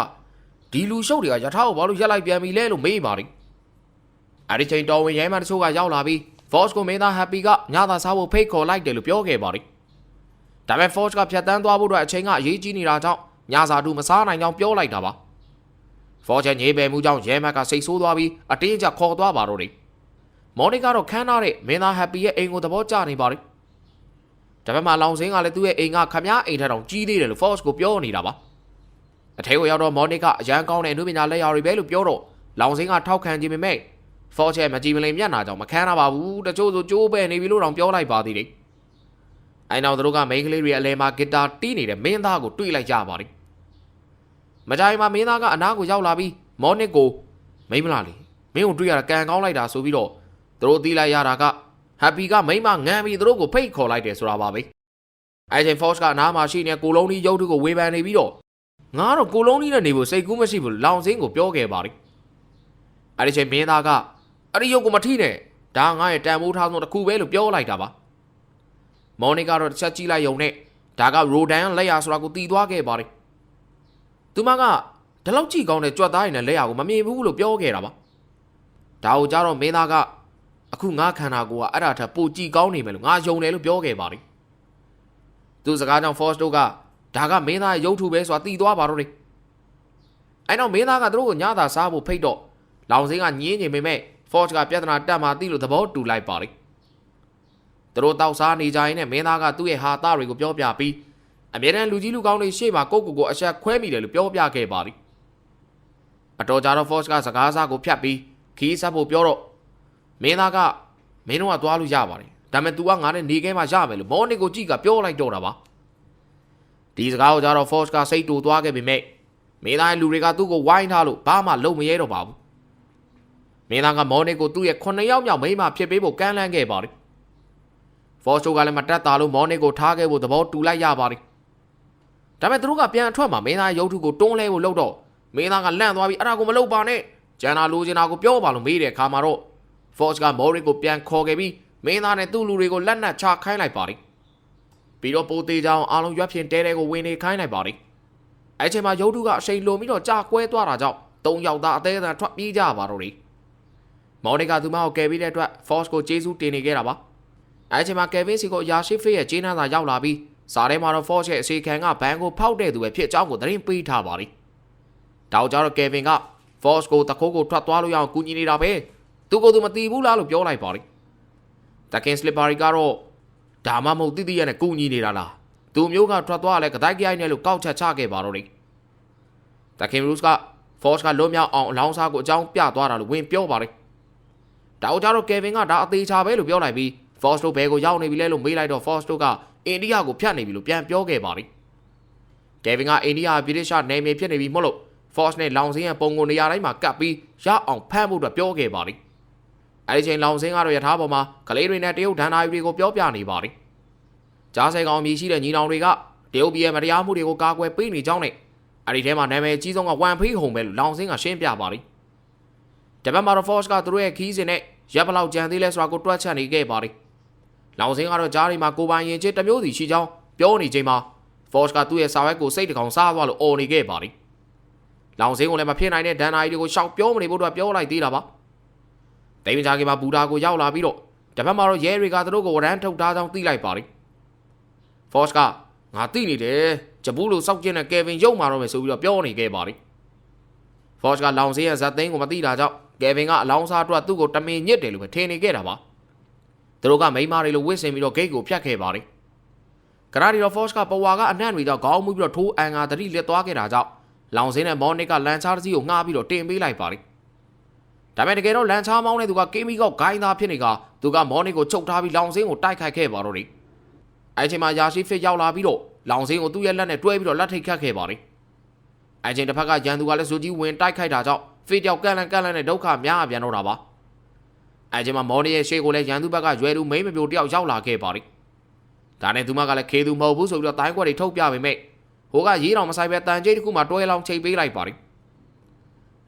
ဒီလူရှုပ်တွေကယထာကိုဘာလို့ရက်လိုက်ပြန်ပြီလဲလို့မေးပါလိမ့်။အဲဒီချိန်တော်ဝင်ရိုင်းမတချို့ကရောက်လာပြီး Force ကိုမင်းသား Happy ကညသာစားဖို့ဖိတ်ခေါ်လိုက်တယ်လို့ပြောခဲ့ပါလိမ့်။ဒါပေမဲ့ Force ကဖြတ်တန်းသွားဖို့အတွက်အချိန်ကအရေးကြီးနေတာကြောင့်ညစာတူမစားနိုင်ကြောင်းပြောလိုက်တာပါ။ Force ညေးပယ်မှုကြောင့်ရဲမက်ကစိတ်ဆိုးသွားပြီးအတင်းကျပ်ခေါ်သွားပါတော့တယ်။မော်နီကတော့ခန်းထားတဲ့မင်းသား Happy ရဲ့အိမ်ကိုသဘောကျနေပါလိမ့်။ ဒါပေမဲ့လောင်စင်းကလည်းသူ့ရဲ့အိမ်ကခမားအိမ်ထက်တောင်ကြီးသေးတယ်လို့ Force ကိုပြောနေတာပါအထဲကိုရောက်တော့မော်နစ်ကအရန်ကောင်းတဲ့အမှုပညာလက်ရာတွေပဲလို့ပြောတော့လောင်စင်းကထောက်ခံခြင်းပေမဲ့ Force ရဲ့မကြည်မလင်မျက်နှာကြောင့်မခံရပါဘူးတချို့ဆိုကြိုးပဲနေပြီလို့တောင်ပြောလိုက်ပါသေးတယ်အဲနောက်သူတို့ကမိန်းကလေးတွေအလဲမှာဂီတာတီးနေတဲ့မင်းသားကိုတွေ့လိုက်ကြပါတယ်မကြိုင်မှာမင်းသားကအနားကိုရောက်လာပြီးမော်နစ်ကိုမိန်းမလားလေမင်းကိုတွေ့ရတာကန်ကောင်းလိုက်တာဆိုပြီးတော့သူတို့တီးလိုက်ရတာက Happy ကမိန်းမငန်းပြီးသူတို့ကိုဖိတ်ခေါ်လိုက်တယ်ဆိုတာပါပဲအဲချိန် Force ကအနားမှာရှိနေကိုလုံးကြီးရုပ်ထုကိုဝေဖန်နေပြီးတော့ငါကတော့ကိုလုံးကြီးနဲ့နေဖို့စိတ်ကူးမရှိဘူးလောင်စင်းကိုပြောခဲ့ပါလိအဲ့ဒီချိန်မင်းသားကအဲ့ဒီရုပ်ကိုမထိနဲ့ဒါငါရဲ့တန်ဖိုးထားဆုံးတစ်ခုပဲလို့ပြောလိုက်တာပါမော်နီကတော့တစ်ချက်ကြည့်လိုက်ယုံနဲ့ဒါကရိုဒန်လက်ရဆိုတာကိုတီးသွားခဲ့ပါလိသူမကဒီလောက်ကြည့်ကောင်းတဲ့ကြွက်သားရင်နဲ့လက်ရကိုမမြင်ဘူးလို့ပြောခဲ့တာပါဒါကိုကြတော့မင်းသားက အခုငါခန္ဓာကိုယ်ကအဲ့ဒါထက်ပိုကြည့်ကောင်းနေမယ်လို့ငါယုံတယ်လို့ပြောခဲ့ပါလိသူစကားကြောင့် Force တို့ကဒါကမင်းသားရုပ်ထုပဲဆိုတာသိသွားပါတော့တယ်အဲ့တော့မင်းသားကသူတို့ကိုညသာစားဖို့ဖိတ်တော့လောင်စင်းကညင်းနေပေမဲ့ Forge ကပြဿနာတက်မှသိလို့သဘောတူလိုက်ပါလေသူတို့တောက်စားနေကြရင်နဲ့မင်းသားကသူ့ရဲ့ဟာသားတွေကိုပြောပြပြီးအမြဲတမ်းလူကြီးလူကောင်းတွေရှေ့မှာကိုယ့်ကိုယ်ကိုအဆက်ခွဲမိတယ်လို့ပြောပြခဲ့ပါလိအတော်ကြာတော့ Force ကစကားစားကိုဖြတ်ပြီးခီးဆက်ဖို့ပြောတော့ မင်းသားကမင်းတို့ကသွားလို့ရပါတယ်ဒါပေမဲ့ तू ကငါနဲ့နေခဲမှရမယ်လို့မော်နစ်ကိုကြည့်ကပြောလိုက်တော့တာပါဒီစကားကိုကြတော့ Force ကစိတ်တူသွားခဲ့ပေမဲ့မင်းသားရဲ့လူတွေကသူ့ကိုဝိုင်းထားလို့ဘာမှလုပ်မရဲတော့ပါဘူးမင်းသားကမော်နစ်ကိုသူ့ရဲ့9ယောက်မြောက်မိန်းမဖြစ်ပေးဖို့ကမ်းလှမ်းခဲ့ပါတယ် Force ကလည်းမတက်တာလို့မော်နစ်ကိုထားခဲ့ဖို့သဘောတူလိုက်ရပါတယ်ဒါပေမဲ့သူတို့ကပြန်အထွက်မှာမင်းသားရဲ့ရုပ်ထုကိုတွန်းလဲဖို့လုပ်တော့မင်းသားကလန့်သွားပြီးအဲ့ဒါကိုမလုပ်ပါနဲ့ကျန်တာလိုချင်တာကိုပြောပါလို့မေးတဲ့အခါမှာတော့ Force က Mori ကိုပြန်ခေါ်ခဲ့ပြီးမင်းသားနဲ့သူ့လူတွေကိုလက်နက်ချခိုင်းလိုက်ပါတယ်။ပြီးတော့ပိုသေးချောင်းအားလုံးရွက်ဖြင့်တဲတဲကိုဝင်နေခိုင်းလိုက်ပါတယ်။အဲ့ချိန်မှာရုပ်ထုကအရှိန်လွန်ပြီးတော့ကြာကွဲသွားတာကြောင့်သုံးယောက်သားအသေးအံထွက်ပြေးကြပါတော့တယ်။မော်နီကသူမကိုကယ်ပြီးတဲ့အတွက် Force ကိုကျေးဇူးတင်နေခဲ့တာပါ။အဲ့ချိန်မှာ Kevin စီကိုအရာရှိဖေးရဲ့ဂျင်းနှန်းသာရောက်လာပြီးစားထဲမှာတော့ Force ရဲ့အစီခံကဘန်ကိုဖောက်တဲ့သူပဲဖြစ်အကြောင်းကိုသတင်းပေးထားပါတယ်။တောက်ကြတော့ Kevin က Force ကိုတခိုးကိုထွက်သွားလို့ရအောင်ကူညီနေတာပဲ။ သူကိုယ်သူမတီးဘူးလားလို့ပြောလိုက်ပါတယ်။တကင်စလစ်ပါရီကတော့ဒါမှမဟုတ်တိတိရနဲ့ကူညီနေတာလား။သူမျိုးကထွက်သွားလဲကတိုက်ကြိုက်နဲ့လို့ကောက်ချက်ချခဲ့ပါတော့တယ်။တကင်ရူးစ်က Force ကလွတ်မြောက်အောင်အလောင်းစားကိုအကြောင်းပြသွားတာလို့ဝင်ပြောပါတယ်။တောက်ကြတော့ Kevin ကဒါအသေးချာပဲလို့ပြောလိုက်ပြီး Force တို့ဘဲကိုရောက်နေပြီလဲလို့မေးလိုက်တော့ Force တို့ကအိန္ဒိယကိုဖြတ်နေပြီလို့ပြန်ပြောခဲ့ပါတယ်။ Kevin ကအိန္ဒိယပြည်ရှနယ်မြေဖြစ်နေပြီမို့လို့ Force နဲ့လောင်စင်းရဲ့ပုံကိုနေရာတိုင်းမှာကပ်ပြီးရအောင်ဖမ်းဖို့အတွက်ပြောခဲ့ပါတယ်။ အဲဒီချိန်လောင်စင်းကတော့ယထာပေါ်မှာကလေးတွေနဲ့တရုတ်ဒဏ္ဍာရီတွေကိုပြောပြနေပါတယ်။ကြားဆဲကောင်မြည်ရှိတဲ့ညီနောင်တွေကတရုတ်ပြည်ရဲ့မတရားမှုတွေကိုကာကွယ်ပေးနေကြောင်းနဲ့အဲဒီထဲမှာနာမည်အကြီးဆုံးကဝမ်ဖေးဟုံပဲလို့လောင်စင်းကရှင်းပြပါတယ်။တပတ်မှာတော့ Force ကသူတို့ရဲ့ခီးစဉ်နဲ့ရပ်ဘလောက်ကြံသေးလဲဆိုတာကိုတွက်ချက်နေခဲ့ပါတယ်။လောင်စင်းကတော့ကြားတွေမှာကိုပိုင်ရင်ချစ်တစ်မျိုးစီရှိကြောင်းပြောနေချိန်မှာ Force ကသူ့ရဲ့စာရွက်ကိုစိတ်တကောင်စားသွားလို့អော်နေခဲ့ပါတယ်။လောင်စင်းကလည်းမဖြစ်နိုင်တဲ့ဒဏ္ဍာရီတွေကိုရှောက်ပြောမနေဖို့အတွက်ပြောလိုက်သေးတာပါ။ တိမ်မကြခင်မှာဘူတာကိုရောက်လာပြီးတော့တပတ်မှာတော့ရဲတွေကသူတို့ကိုဝရမ်းထုတ်ထားကြောင်းသိလိုက်ပါတယ်။ Force ကငါသိနေတယ်ဂျပူးလိုစောက်ကျင်းတဲ့ကယ်ဗင်ရုပ်မာတော့မယ်ဆိုပြီးတော့ပြောနေခဲ့ပါတယ်။ Force ကလောင်စင်းရဲ့ဇက်သိန်းကိုမသိတာကြောင့်ကယ်ဗင်ကအလောင်းစားအတွက်သူ့ကိုတမင်ညစ်တယ်လို့ပဲထင်နေခဲ့တာပါ။သူတို့ကမိန်းမတွေလိုဝစ်စင်ပြီးတော့ဂိတ်ကိုဖြတ်ခဲ့ပါတယ်။ကရာဒီရော Force ကပဝါကအနှံ့တွေကြောင့်ခေါင်းမူပြီးတော့ထိုးအန်ကတတိလက်သွားခဲ့တာကြောင့်လောင်စင်းနဲ့မော်နစ်ကလန်ချားတစ်စီးကိုငှားပြီးတော့တင်ပေးလိုက်ပါတယ်။ ဒါပေမဲ့တကယ်တော့လန်ချားမောင်းတဲ့သူကကီမီကောက်ဂိုင်းသားဖြစ်နေကသူကမော်နစ်ကိုချုပ်ထားပြီးလောင်စင်းကိုတိုက်ခိုက်ခဲ့ပါတော့တယ်။အဲချိန်မှာယာရှိဖစ်ရောက်လာပြီးတော့လောင်စင်းကိုသူ့ရဲ့လက်နဲ့တွဲပြီးတော့လက်ထိတ်ခတ်ခဲ့ပါတယ်။အဲချိန်တစ်ဖက်ကရန်သူကလည်းဇူကြီးဝင်တိုက်ခိုက်တာကြောင့်ဖေးကြောက်ကန့်လန့်ကန့်လန့်နဲ့ဒုက္ခများအပြန်တော့တာပါ။အဲချိန်မှာမော်နစ်ရဲ့ရှေ့ကိုလည်းရန်သူဘက်ကရွယ်သူမိမ့်မပြိုတယောက်ရောက်လာခဲ့ပါတယ်။ဒါနဲ့သူမကလည်းခေသူမဟုတ်ဘူးဆိုပြီးတော့တိုင်းခွက်တွေထုတ်ပြပေမဲ့ဟိုကရေးတော်မဆိုင်ပဲတန်ကျိတ်တစ်ခုမှတွဲလောင်းချိန်ပေးလိုက်ပါတယ်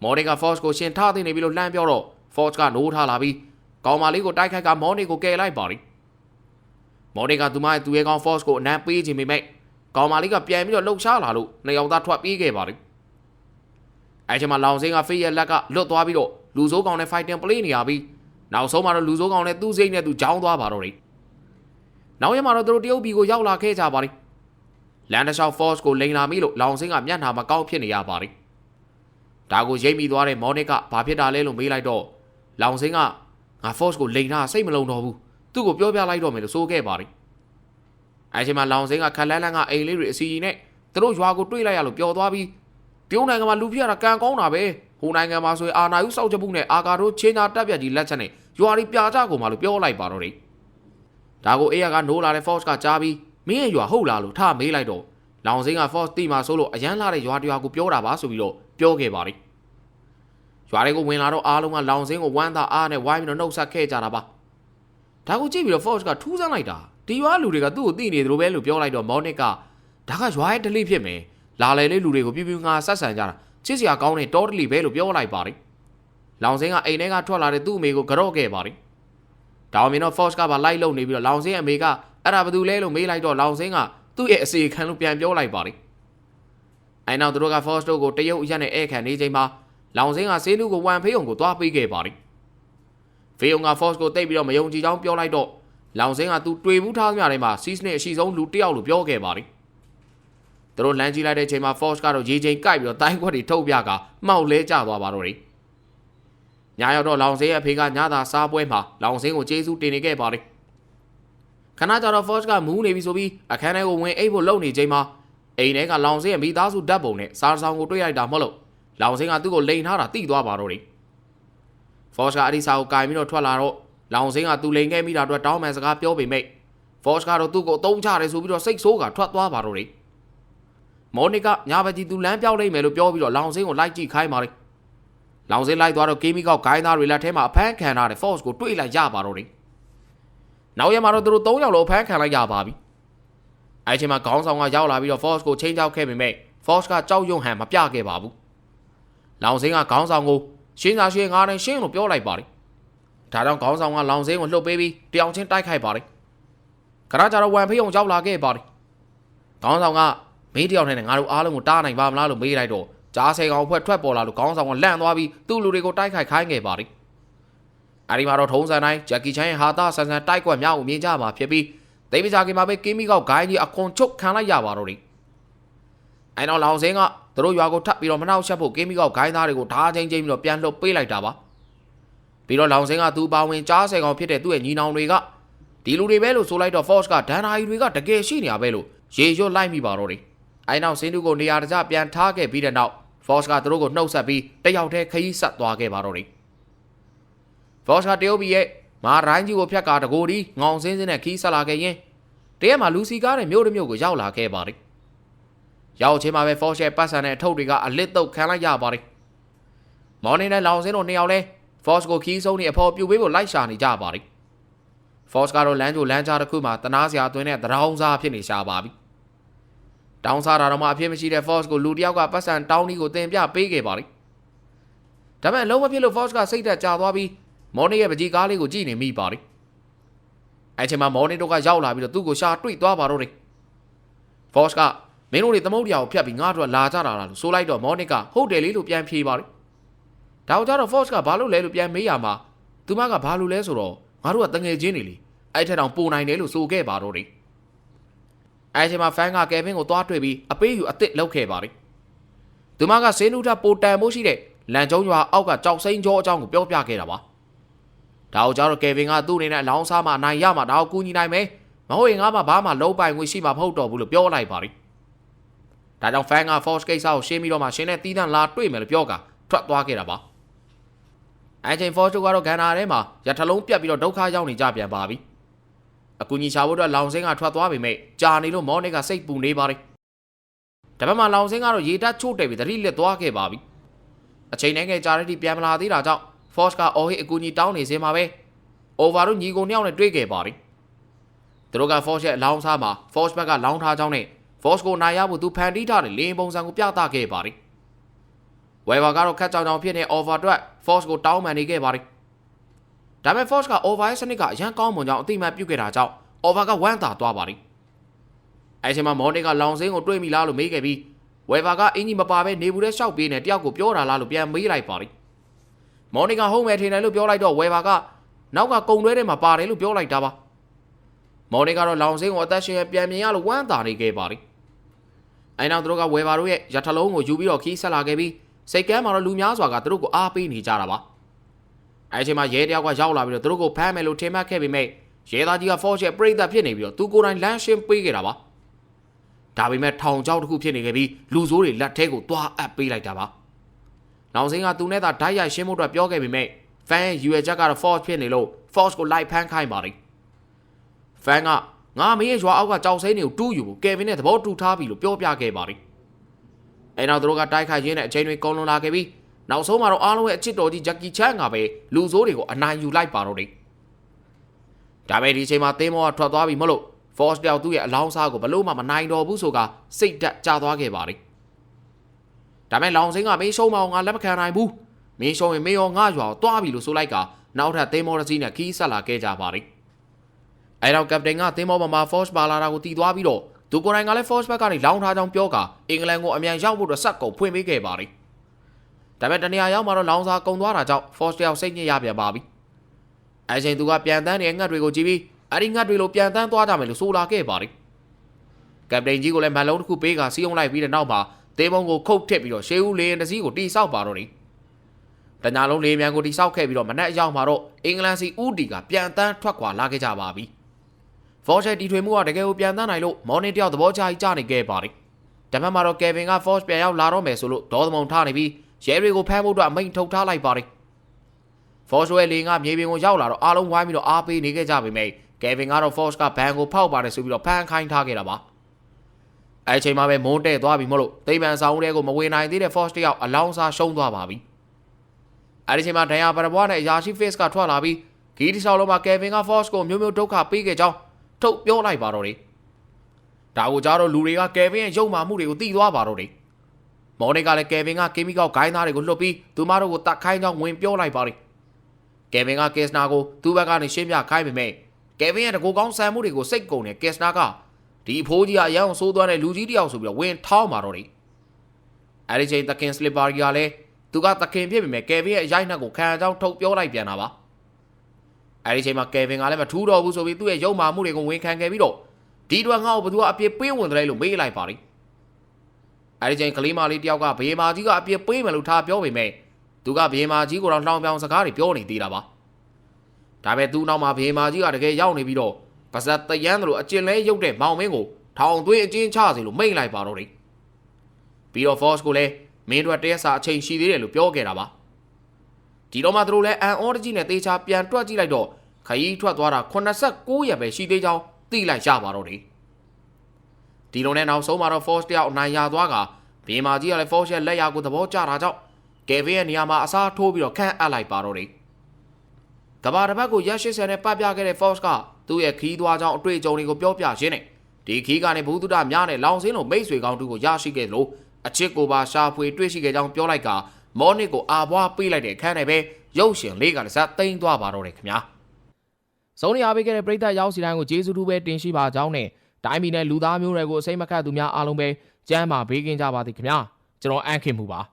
မော်နီက Force ကိုရှင်ထားသိနေပြီလို့လှမ်းပြောတော့ Force ကနိုးထားလာပြီးကောင်မလေးကိုတိုက်ခိုက်ကမော်နီကိုကယ်လိုက်ပါတယ်မော်နီကသူမရဲ့သူရဲ့ကောင် Force ကိုအနံပေးခြင်းပေမဲ့ကောင်မလေးကပြန်ပြီးတော့လှုပ်ရှားလာလို့နှစ်ယောက်သားထွက်ပြေးခဲ့ပါတယ်အဲချိန်မှာလောင်စင်းကဖေးရဲ့လက်ကလွတ်သွားပြီးတော့လူစိုးကောင်နဲ့ fighting play နေရပြီးနောက်ဆုံးမှာတော့လူစိုးကောင်နဲ့သူ့စိတ်နဲ့သူကြောင်းသွားပါတော့တယ်နောက်ရက်မှာတော့သူတို့တရုတ်ပြည်ကိုရောက်လာခဲ့ကြပါတယ်လန်ဒရှောက် force ကိုလိန်လာမိလို့လောင်စင်းကမျက်နှာမကောက်ဖြစ်နေရပါတယ်။ ဒါကိုရိပ်မိသွားတဲ့မော်နစ်ကဘာဖြစ်တာလဲလို့မေးလိုက်တော့လောင်စင်းကငါ force ကိုလိန်တာစိတ်မလုံတော့ဘူး။သူ့ကိုပြောပြလိုက်တော့မယ်လို့ဆိုခဲ့ပါတယ်။အဲချိန်မှာလောင်စင်းကခက်လန်းလန်းကအိမ်လေးတွေအစီအီနဲ့သူတို့ရွာကိုတွေးလိုက်ရလို့ပျော်သွားပြီးတရုတ်နိုင်ငံမှာလူပြရတာကံကောင်းတာပဲ။ဟိုနိုင်ငံမှာဆိုရင်အာနာယုစောက်ချက်မှုနဲ့အာကာတို့ချင်းသာတက်ပြက်ကြီးလက်ချက်နဲ့ရွာတွေပြာကြကုန်မှလို့ပြောလိုက်ပါတော့တယ်။ဒါကိုအေးရကနိုးလာတဲ့ force ကကြားပြီးမင်းရဲ့ရွာဟုတ်လားလို့ထမေးလိုက်တော့လောင်စင်းက Force တီမှာဆိုလို့အရန်လာတဲ့ရွာတရွာကိုပြောတာပါဆိုပြီးတော့ပြောခဲ့ပါတယ် ရွာတွေကိုဝင်လာတော့အားလုံးကလောင်စင်းကိုဝမ်းသာအားနဲ့ဝိုင်းပြီးတော့နှုတ်ဆက်ခဲ့ကြတာပါဒါကိုကြည့်ပြီးတော့ Force ကထူးဆန်းလိုက်တာဒီရွာလူတွေကသူ့ကိုသိနေတယ်လို့ပဲလို့ပြောလိုက်တော့ Monic ကဒါကရွာရဲ့ဒလိဖြစ်မယ်လာလေလေးလူတွေကိုပြပြငါဆက်ဆံကြတာချစ်စရာကောင်းတဲ့တောဒလိပဲလို့ပြောလိုက်ပါတယ်လောင်စင်းကအိမ်ထဲကထွက်လာတဲ့သူ့အမေကိုကြော့ခဲ့ပါတယ်ဒါအောင်မြင်တော့ Force ကပါလိုက်လုံနေပြီးတော့လောင်စင်းအမေကအဲ့ဒါဘာလို့လဲလို့မေးလိုက်တော့လောင်စင်းကသူ့ရဲ့အစီခံလို့ပြန်ပြောလိုက်ပါတယ်။အဲနောက်သူတို့က Force တို့ကိုတရုတ်ရက်နဲ့ဧည့်ခံနေချိန်မှာ လောင်စင်းကဆေးလူကိုဝမ်ဖေးုံကိုသွားပေးခဲ့ပါတယ်။ဖေးုံက Force ကိုတိတ်ပြီးတော့မယုံကြည်ကြောင်းပြောလိုက်တော့လောင်စင်းကသူတွေ့ဘူးထားသမျှတွေမှာ Seas နဲ့အရှိဆုံးလူတစ်ယောက်လို့ပြောခဲ့ပါတယ်။သူတို့လမ်းကြည့်လိုက်တဲ့ချိန်မှာ Force ကတော့ရေချိန်ကိုက်ပြီးတော့တိုင်းခွက်တွေထုတ်ပြကမှောက်လဲကျသွားပါတော့တယ်။ညာရောက်တော့လောင်စင်းရဲ့အဖေကညသာစားပွဲမှာလောင်စင်းကိုကျေးဇူးတင်နေခဲ့ပါတယ်ခဏကြာတော့ Forge ကမူးနေပြီဆိုပြီးအခန်းထဲကိုဝင်အိတ်ဖို့လုပ်နေချိန်မှာအိမ်ထဲကလောင်စင်းရဲ့မိသားစုဓာတ်ပုံနဲ့စားဆောင်ကိုတွေ့လိုက်တာမဟုတ်လို့ လောင်စင်းကသူ့ကိုလိန်ထားတာတိသွားပါတော့တယ်။ Forge ကအဲ့ဒီစာကိုကင်ပြီးတော့ထွက်လာတော့လောင်စင်းကသူလိန်ခဲ့မိတာအတွက်တောင်းပန်စကားပြောပေမဲ့ Force ကတော့သူ့ကိုအုံချတယ်ဆိုပြီးတော့စိတ်ဆိုးကထွက်သွားပါတော့တယ်မော်နီကညာဘကြီးသူလမ်းပြောင်းလိုက်မယ်လို့ပြောပြီးတော့လောင်စင်းကိုလိုက်ကြည့်ခိုင်းပါလေလောင်စင်းလိုက်သွားတော့ကေမီကောက်ဂိုင်းသားတွေလက်ထဲမှာအဖမ်းခံထားတဲ့ Force ကိုတွေ့လိုက်ရပါတော့တယ်နောက်ရမှာတော့သူတို့၃ယောက်လုံးအဖမ်းခံလိုက်ရပါပြီအဲ့ချိန်မှာခေါင်းဆောင်ကရောက်လာပြီးတော့ Force ကိုချိန်ချောက်ခဲ့ပေမဲ့ Force ကကြောက်ရွံ့ဟန်မပြခဲ့ပါဘူး လောင်စင်းကခေါင်းဆောင်ကိုရှင်းစာရှင်းငါးနဲ့ရှင်းလို့ပြောလိုက်ပါတယ်ဒါကြောင့်ခေါင်းဆောင်ကလောင်စင်းကိုလှုပ်ပေးပြီးတယောင်ချင်းတိုက်ခိုက်ပါတယ်ခဏကြာတော့ဝမ်ဖေးအောင်ရောက်လာခဲ့ပါတယ်ခေါင်းဆောင်ကမင်းတယောက်နဲ့ငါတို့အားလုံးကိုတားနိုင်ပါမလားလို့မေးလိုက်တော့ကြားဆယ်ကောင်အဖွဲ့ထွက်ပေါ်လာလို့ခေါင်းဆောင်ကလန့်သွားပြီးသူ့လူတွေကိုတိုက်ခိုက်ခိုင်းခဲ့ပါတယ်အဲဒီမှာတော့ထုံးစံတိုင်းဂျက်ကီချန်ရဲ့ဟာတာဆန်ဆန်တိုက်ကွက်များကိုမြင်ကြမှာဖြစ်ပြီးသိပ္ပစာကင်မှာပဲကင်းမီကောက်ဂိုင်းကြီးအခွန်ချုပ်ခံလိုက်ရပါတော့တယ်အဲတော့လောင်စင်းက သူတို့ရွာကိုထပ်ပြီးတော့မနှောက်ယှက်ဖို့ကင်းမီကောက်ဂိုင်းသားတွေကိုဓာချင်းချင်းပြီးတော့ပြန်လှုပ်ပေးလိုက်တာပါပြီးတော့လောင်စင်းကသူပါဝင်ကြားဆယ်ကောင်ဖြစ်တဲ့သူ့ရဲ့ညီနောင်တွေကဒီလူတွေပဲလို့ဆိုလိုက်တော့ Force ကဒန်နာရီတွေကတကယ်ရှိနေရပဲလို့ရေရွတ်လိုက်မိပါတော့တယ်အဲနောက်စင်းတူကိုနေရာတကျပြန်ထားခဲ့ပြီးတဲ့နောက် Force ကသူတို့ကိုနှုတ်ဆက်ပြီးတယောက်တည်းခရီးဆက်သွားခဲ့ပါတော့တယ် Force ကတရုတ်ပြည်ရဲ့မာရိုင်းကြီးကိုဖြတ်ကာတကိုဒီငောင်စင်းစင်းနဲ့ခီးဆက်လာခဲ့ရင်တရက်မှာလူစီကားတဲ့မြို့တစ်မြို့ကိုရောက်လာခဲ့ပါတယ် ရောက်ချင်းမှာပဲ Force ရဲ့ပတ်စံတဲ့အထုပ်တွေကအလစ်တုတ်ခံလိုက်ရပါတယ်မော်နေနဲ့လောင်စင်းတို့နှစ်ယောက်လဲ Force ကိုခီးဆုံးနေအဖော်ပြူပေးဖို့လိုက်ရှာနေကြပါတယ် Force ကတော့လမ်းကြိုလမ်းကြားတစ်ခုမှာတနာစရာအတွင်းနဲ့တရောင်းစားဖြစ်နေရှာပါပြီ။တောင်းစားတာတော့မှအဖြစ်မရှိတဲ့ Force ကိုလူတစ်ယောက်ကပတ်စံတောင်းဒီကိုတင်ပြပေးခဲ့ပါလိမ့်။ဒါပေမဲ့အလုံးမဖြစ်လို့ Force ကစိတ်သက်သာသွားပြီးမော်နီရဲ့ပကြီးကားလေးကိုကြည့်နေမိပါလိမ့်။အဲချိန်မှာမော်နီတို့ကရောက်လာပြီးတော့သူ့ကိုရှာတွေ့သွားပါတော့တယ်။ Force က မင်းတို့တွေသမုတ်တရားကိုဖျက်ပြီးငါတို့ကလာကြတာလားလို့ဆိုလိုက်တော့မော်နီကဟုတ်တယ်လေလို့ပြန်ဖြေပါလိမ့်။ဒါကြောင့် Force ကဘာလို့လဲလို့ပြန်မေးရမှာသူမကဘာလို့လဲဆိုတော့ငါတို့ကတငယ်ချင်းတွေလေအဲ့ထက်တောင်ပိုနိုင်တယ်လို့ဆိုခဲ့ပါတော့တယ်အဲ့ချိန်မှာဖန်ကကယ်ဗင်ကိုသွားတွေ့ပြီးအပေးယူအစ်စ်လောက်ခဲ့ပါတယ်သူမကစင်းနူထပိုတန်မိုးရှိတဲ့လန်ကျုံရွာအောက်ကကြောက်စိမ့်ကြောအကြောင်းကိုပြောပြခဲ့တာပါဒါအောင်ကြောင့်ကယ်ဗင်ကသူ့အနေနဲ့အလောင်းစားမှနိုင်ရမှာဒါကိုကူညီနိုင်မယ်မဟုတ်ရင်ငါမှဘာမှလုံးပိုင်ငွေရှိမှာမဟုတ်တော့ဘူးလို့ပြောလိုက်ပါတယ် ဒါကြောင့်ဖန်က force ကိစ္စကိုရှင်းပြီးတော့မှရှင်းတဲ့တီးတန့်လာတွေ့မယ်လို့ပြောကထွက်သွားခဲ့တာပါအဲချိန် force ကတော့ဂန်နာထဲမှာရထလုံးပြတ်ပြီးတော့ဒုက္ခရောက်နေကြပြန်ပါပြီအကူကြီးရှာဖို့အတွက်လောင်စင်းကထွက်သွားပေမဲ့ကြာနေလို့မော်နစ်ကစိတ်ပူနေပါတယ်ဒါပေမဲ့လောင်စင်းကတော့ရေတက်ချို့တယ်ပြီးသတိလက်သွားခဲ့ပါပြီအချိန်နဲ့ငယ်ကြာတဲ့ထိပြန်မလာသေးတာကြောင့် force ကအော်ဟစ်အကူကြီးတောင်းနေစင်းမှာပဲ over တို့ညီကိုနှစ်ယောက်နဲ့တွေ့ခဲ့ပါတယ်သူတို့က force ရဲ့အလောင်းစားမှာ force back ကလောင်းထားကြောင်းနဲ့ force ကိုနိုင်ရဖို့သူဖန်တီးထားတဲ့လင်းပုံစံကိုပြသခဲ့ပါတယ်ဝယ်ဘာကတော့ခက်ကြောင်ကြောင်ဖြစ်နေ over အတွက် force ကိုတောင်းပန်နေခဲ့ပါတယ်ဒါပေမဲ့ force က over ရဲ့စနစ်ကအရန်ကောင်းမွန်ကြောင်းအတိအမှတ်ပြုခဲ့တာကြောင့် over ကဝမ်းသာသွားပါတယ်အဲချိန်မှာမော်နီကလောင်စင်းကိုတွေးမိလားလို့မေးခဲ့ပြီးဝယ်ဘာကအင်ကြီးမပါဘဲနေဘူးတဲ့ရှောက်ပြေးနေတယောက်ကိုပြောတာလားလို့ပြန်မေးလိုက်ပါတယ်မော်နီကဟုတ်မယ်ထင်တယ်လို့ပြောလိုက်တော့ဝယ်ဘာကနောက်ကကုံတွဲထဲမှာပါတယ်လို့ပြောလိုက်တာပါမော်နီကတော့လောင်စင်းကိုအသက်ရှင်ပြန်မြင်ရလို့ဝမ်းသာနေခဲ့ပါတယ် အဲနောက်သူတို့ကဝယ်ဘာတို့ရဲ့ရထလုံးကိုယူပြီးတော့ခီးဆက်လာခဲ့ပြီးစိတ်ကမ်းမှာတော့လူများစွာကသူတို့ကိုအားပေးနေကြတာပါအဲအချိန်မှာရဲတယောက်ကရောက်လာပြီးတော့သူတို့ကိုဖမ်းမယ်လို့ထင်မှတ်ခဲ့ပေမဲ့ရဲသားကြီးက force ရဲ့ပြိတ္တဖြစ်နေပြီးတော့သူကိုယ်တိုင်လမ်းရှင်းပေးခဲ့တာပါဒါပေမဲ့ထောင်ချောက်တစ်ခုဖြစ်နေခဲ့ပြီးလူဆိုးတွေလက်ထဲကိုသွားအပ်ပေးလိုက်တာပါနောင်စင်းကသူနဲ့သာဓာတ်ရိုက်ရှင်းဖို့အတွက်ပြောခဲ့ပေမဲ့ fan ရဲ့ UL ချက်ကတော့ force ဖြစ်နေလို့ force ကိုလိုက်ဖမ်းခိုင်းပါတယ် fan က ငါမင်းရဲ့ရွာအောက်ကကြောက်စိမ့်တွေကိုတူးယူဖို့ကယ်ဗင်နဲ့သဘောတူထားပြီလို့ပြောပြခဲ့ပါတယ်အဲနောက်သူတို့ကတိုက်ခိုက်ရင်းနဲ့အချိန်တွေကုန်လွန်လာခဲ့ပြီးနောက်ဆုံးမှာတော့အားလုံးရဲ့အချစ်တော်ကြီးဂျက်ကီချန်ကပဲလူဆိုးတွေကိုအနိုင်ယူလိုက်ပါတော့တယ်ဒါပေမဲ့ဒီအချိန်မှာသင်းမောကထွက်သွားပြီမလို့ Force တယောက်သူ့ရဲ့အလောင်းစားကိုဘလို့မှမနိုင်တော့ဘူးဆိုကစိတ်တက်ကြသွားခဲ့ပါတယ်ဒါပေမဲ့လောင်စင်းကမင်းရှုံးမအောင်ငါလက်မခံနိုင်ဘူးမင်းရှုံးရင်မင်းရောငါရွာကိုတွားပြီလို့ဆိုလိုက်ကနောက်ထပ်သင်းမောတစ်စီးနဲ့ခီးဆက်လာခဲ့ကြပါတယ် အဲတော့ကပတိန်ကသင်းမောပေါ်မှာ Force ပါလာတာကိုတီးသွားပြီးတော့သူကိုယ်တိုင်ကလည်း Force back ကနေလောင်းထားကြောင်းပြောကာအင်္ဂလန်ကိုအမြန်ရောက်ဖို့အတွက်ဆက်ကုန်ဖွင့်ပေးခဲ့ပါတယ်ဒါပေမဲ့တနေရာရောက်မှာတော့လောင်စာကုံသွားတာကြောင့် Force တယောက်စိတ်ညစ်ရပြန်ပါပြီအဲချိန်သူကပြန်တန်းနေတဲ့ငှက်တွေကိုကြည့်ပြီးအဲ့ဒီငှက်တွေလိုပြန်တန်းသွားကြမယ်လို့ဆိုလာခဲ့ပါတယ်ကပတိန်ကြီးကလည်းမန်လုံးတစ်ခုပေးကစီးအောင်လိုက်ပြီးတဲ့နောက်မှာတေးမုံကိုခုတ်ထစ်ပြီးတော့ရှေးဦးလေးရင်တစ်စီးကိုတိဆောက်ပါတော့တယ်တညာလုံးလေးမြန်ကိုတိဆောက်ခဲ့ပြီးတော့မနက်အရောက်မှာတော့အင်္ဂလန်စီဦးတီကပြန်တန်းထွက်ခွာလာခဲ့ကြပါပြီ။ Force တီထွေမှုကတကယ်ကိုပြန်တန်းနိုင်လို့မော်နီတယောက်သဘောကျကြီးကြနေခဲ့ပါတယ်။တပတ်မှာတော့ Kevin က Force ပြန်ရောက်လာတော့မယ်ဆိုလို့ဒေါသမုံထားနေပြီးရဲတွေကိုဖမ်းဖို့အတွက်အမိန့်ထုတ်ထားလိုက်ပါတယ်။ Force ရဲ့လေကမြေပြင်ကိုရောက်လာတော့အားလုံးဝိုင်းပြီးတော့အားပေးနေခဲ့ကြပေမဲ့ Kevin ကတော့ Force ကဘန်ကိုဖောက်ပါတယ်ဆိုပြီးတော့ဖန်ခိုင်းထားခဲ့တာပါအဲအချိန်မှာပဲမုန်းတဲ့သွားပြီမို့လို့သိပန်ဆောင်တဲ့ကိုမဝင်နိုင်သေးတဲ့ Force တယောက်အလောင်းစားရှုံးသွားပါပြီအဲဒီအချိန်မှာဒန်ယာပရဘွားနဲ့အရာရှိ Face ကထွက်လာပြီးဂီတီဆောက်လုံးမှာ Kevin က Force ကိုမျိုးမျိုးဒုက္ခပေးခဲ့ကြောင်း ထုတ်ပြောလိုက်ပါတော့တယ်ဒါကိုကြားတော့လူတွေက Kevin ရဲ့ရုံမာမှုတွေကိုသိသွားပါတော့တယ်မော်နီကလည်း Kevin ကကင်မီကောက်ဂိုင်းသားတွေကိုလွှတ်ပြီးသူမတို့ကိုတတ်ခိုင်းကြောင်းဝင်ပြောလိုက်ပါတယ်ကယ်ဗင်ကကက်စနာကိုသူ့ဘက်ကနေရှင်းပြခိုင်းပေမဲ့ကယ်ဗင်ရဲ့တကူကောင်းဆန်မှုတွေကိုစိတ်ကုန်တဲ့ကက်စနာကဒီအဖိုးကြီးကအရန်ဆိုးသွားတဲ့လူကြီးတယောက်ဆိုပြီးတော့ဝင်ထောင်းมาတော့တယ်အဲဒီချိန်တခင်စလစ်ပါရီကလည်းသူကတခင်ဖြစ်ပေမဲ့ကယ်ဗင်ရဲ့အရိုက်နှက်ကိုခံအကြောင်းထုတ်ပြောလိုက်ပြန်တာပါ အဲဒီချိန်မှာကယ်ဗင်ကလည်းမထူးတော့ဘူးဆိုပြီးသူ့ရဲ့ရုံမာမှုတွေကိုဝင်ခံခဲ့ပြီးတော့ဒီတော့ငါ့ကိုဘသူကအပြစ်ပေးဝင်တယ်လို့မေးလိုက်ပါတယ်အဲဒီချိန်ကလေးမလေးတယောက်ကဘေးမာကြီးကအပြစ်ပေးမယ်လို့ထားပြောပေမဲ့သူကဘေးမာကြီးကိုတော့လှောင်ပြောင်စကားတွေပြောနေသေးတာပါဒါပေမဲ့သူ့နောက်မှာဘေးမာကြီးကတကယ်ရောက်နေပြီးတော့ပါဇက်တယန်းတို့အကျင်လဲရုပ်တဲ့မောင်မင်းကိုထောင်သွင်းအကျဉ်းချစေလို့မိန့်လိုက်ပါတော့တယ်ပြီးတော့ Force ကိုလည်းမင်းတို့တရက်စာအချိန်ရှိသေးတယ်လို့ပြောခဲ့တာပါ ဒီတော့မှသူတို့လည်းအန်အော်တကြီးနဲ့တေချာပြန်တွက်ကြည့်လိုက်တော့ခရီးထွက်သွားတာ89ရက်ပဲရှိသေးကြောင်းသိလိုက်ရပါတော့တယ်ဒီလိုနဲ့နောက်ဆုံးမှာတော့ Force တယောက်အနိုင်ရသွားကဘေးမာကြီးကလည်း Force ရဲ့လက်ရာကိုသဘောကျတာကြောင့်ကယ်ဗင်ရဲ့နေရာမှာအစားထိုးပြီးတော့ခန့်အပ်လိုက်ပါတော့တယ်။ကဘာတစ်ပတ်ကိုရက်80နဲ့ပတ်ပြခဲ့တဲ့ Fox ကသူ့ရဲ့ခီးသွားကြောင်းအတွေ့အကြုံတွေကိုပြောပြရင်းနဲ့ဒီခီးကနေဘူးတုဒများနဲ့လောင်စင်းလိုမိတ်ဆွေကောင်းတူကိုရရှိခဲ့လို့အချစ်ကိုပါရှာဖွေတွေ့ရှိခဲ့ကြောင်းပြောလိုက်က မော်နစ်ကိုအာဘွားပေးလိုက်တဲ့အခန်းနဲ့ပဲရုပ်ရှင်လေးကလည်းစသိမ်းသွားပါတော့တယ်ခင်ဗျာ။စုံနေအားပေးခဲ့တဲ့ပရိသတ်ရောက်စီတိုင်းကိုကျေးဇူးတူပဲတင်ရှိပါကြောင်းနဲ့တိုင်းပြည်နဲ့လူသားမျိုးတွေကိုအစိမ့်မခတ်သူများအားလုံးပဲကျမ်းမာဘေးကင်းကြပါသည်ခင်ဗျာ။ကျွန်တော်အန်ခင်မှုပါ။